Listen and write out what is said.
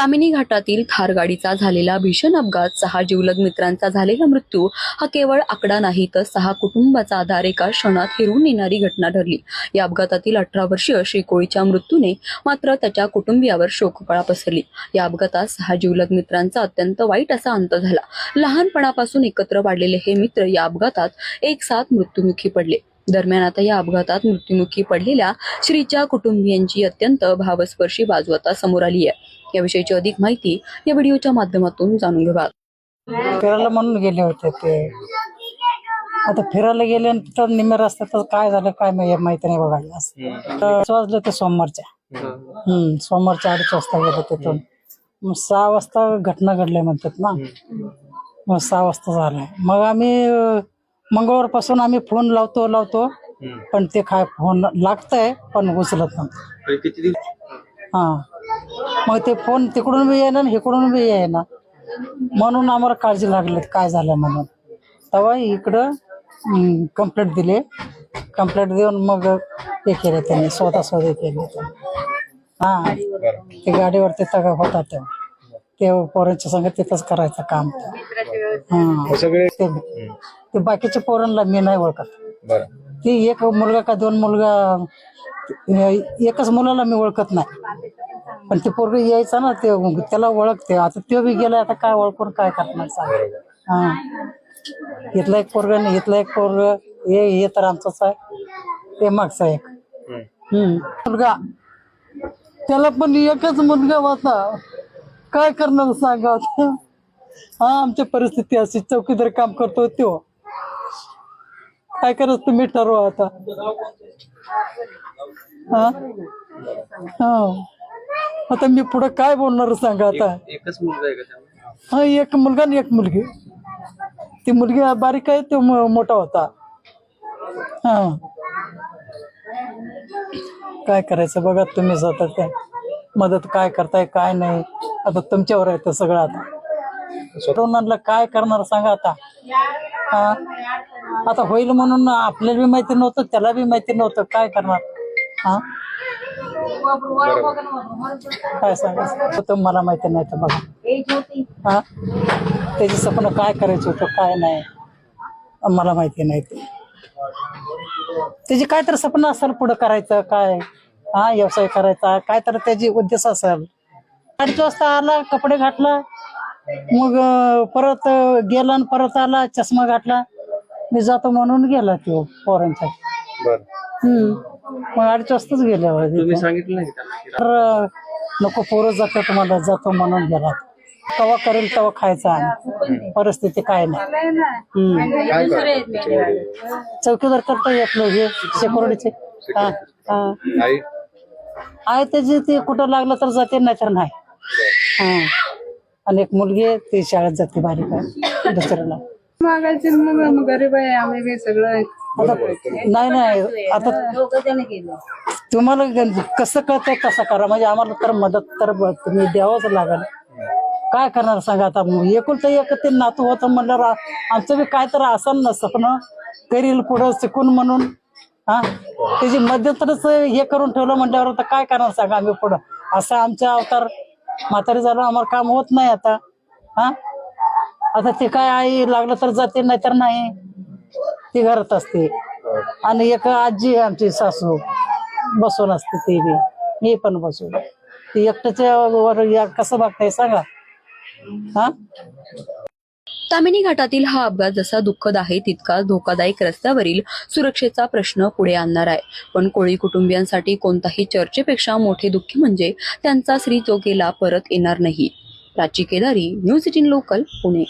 तामिनी घाटातील थार गाडीचा झालेला भीषण अपघात सहा जीवलग मित्रांचा झालेला मृत्यू हा केवळ आकडा नाही तर सहा कुटुंबाचा आधार एका क्षणात हिरून येणारी घटना ठरली. या अपघातातील अठरा वर्षीय श्रीकोळीच्या मृत्यूने मात्र त्याच्या कुटुंबियावर शोककळा पसरली. या अपघातात सहा जीवलग मित्रांचा अत्यंत वाईट असा अंत झाला. लहानपणापासून एकत्र वाढलेले हे मित्र या अपघातात एक साथ मृत्युमुखी पडले. दरम्यान आता या अपघातात मृत्युमुखी पडलेल्या श्रीच्या कुटुंबियांची अत्यंत भावस्पर्शी बाजू आता समोर आली आहे. याविषयीची अधिक माहिती या व्हिडिओच्या माध्यमातून जाणून घेऊया. फिरायला म्हणून गेले होते ते. आता फिरायला गेल्यानंतर निम्या रस्त्यात काय झालं काय माहिती नाही बघा असं. तर पाच वाजले ते सोमवारच्या. हम्म सोमवारच्या अडीच वाजता गेलो तिथून. मग सहा वाजता घटना घडल्या म्हणतात ना. मग सहा वाजता झालाय मग आम्ही अं, मंगळवारपासून आम्ही फोन लावतो लावतो. पण ते काय फोन लागतंय पण उचलत नव्हतं. किती दिवस? हा. मग ते फोन तिकडून बी येईना आणि इकडून बी येईना. म्हणून आम्हाला काळजी लागली काय झालं म्हणून. तेव्हा इकडं कंप्लेंट दिली. कंप्लेंट देऊन मग हे केले त्यांनी स्वतः स्वतः केले. हा ते गाडीवर तिथं होता ते. ते पोरांच्या संग तिथंच करायचं काम. हा. ते ते बाकीच्या पोरांना मी नाही ओळखत. ती एक मुलगा का दोन मुलगा एकच मुलाला मी ओळखत नाही. पण ते पोरग यायचा ना ते त्याला ओळखते. आता तो बी गेला आता काय ओळखून काय करणार सांग. हा. इथला एक पोरग नाही इथला एक पोरग हे हे तर आमचा आहे. ते मागचा एक. हम्म. मुलगा. त्याला पण एकच मुलगा होता. काय करणार सांगा आता. हा आमची परिस्थिती अशी चौकीदार काम करतो तो. काय करत तुम्ही ठरवा आता. हा? हा. आता मी पुढे काय बोलणार सांगा आता? एकच मुलगा आहे का त्यामुळे? हा एक मुलगा आणि एक मुलगी. ती मुलगी बारीक आहे तो मो- मोठा होता. हा. काय करायचं बघा तुम्ही आता ते. मदत काय करताय काय नाही. आता तुमच्यावर आहे ते सगळं आता. तरुणांना काय करणार सांगा आता. हा? आता होईल म्हणून आपल्याला बी माहिती नव्हतं त्याला बी माहिती नव्हतं. काय करणार? हा? काय सांगायचं? मला माहिती नाही तर बघा. हा? त्याची स्वप्न काय करायचं होतं काय नाही? मला माहिती नाही ते. त्याची काय तर स्वप्न असेल पुढं करायचं काय? हा व्यवसाय करायचा काय तर त्याची उद्देश असेल. अडीच वाजता आला कपडे घातला. मग परत गेला आणि परत आला चष्मा घातला. मी जातो म्हणून गेला तो पोरांच्या. बरं. हम्म. मग अडीच वाजताच गेल्या तुम्ही सांगितलं नाही का त्यांना की तर नको पोरं जातात तुम्हाला जातो म्हणून गेला तवा करेल तवा खायचा आम्ही. परिस्थिती काय नाही. हम्म. काय करतो चौकीदार करता येत नाही हे सेक्युरिटीचे हा हा. आई? आहे त्याची ते कुठं लागलं तर जाते नाही. तर नाही हा. आणि एक मुलगी आहे ती शाळेत जाते बारीक आहे दुसऱ्याला. मागायचे मग मग गरीब आहे आम्ही बी सगळं आता नाही नाही आता तुम्हाला ग- कसं कळतंय कसं करा? म्हणजे आम्हाला तर मदत तर ब- तुम्ही द्यावंच लागेल. काय करणार सांगा आता? एकुलतं एक ते नातू होतं म्हणल्यावर आ- आमचं बी काय तर असं ना स्वप्न करील पुढं शिकून म्हणून. हा? त्याची मध्यंतरच हे करून ठेवलं म्हटल्यावर आता काय करणार सांगा आम्ही पुढं? असं आमच्या अवतार म्हातारी झालं आम्हाला काम होत नाही आता. हा? आता ते काय आई लागलं तर जाते नाही तर नाही. ती घरात असते. आणि एक आजी आहे आमची सासू. बसून असते ती बी. मी पण बसून. ती एकट्याच्या कसं बघताय सांगा. हा? तामिनी घाटातील हा अपघात जसा दुःखद आहे तितका धोकादायक रस्त्यावरील सुरक्षेचा प्रश्न पुढे आणणार आहे. पण कोळी कुटुंबियांसाठी कोणताही चर्चेपेक्षा मोठे दुःखी म्हणजे त्यांचा श्री जो परत येणार नाही. Prachi Kedari news eighteen local Pune.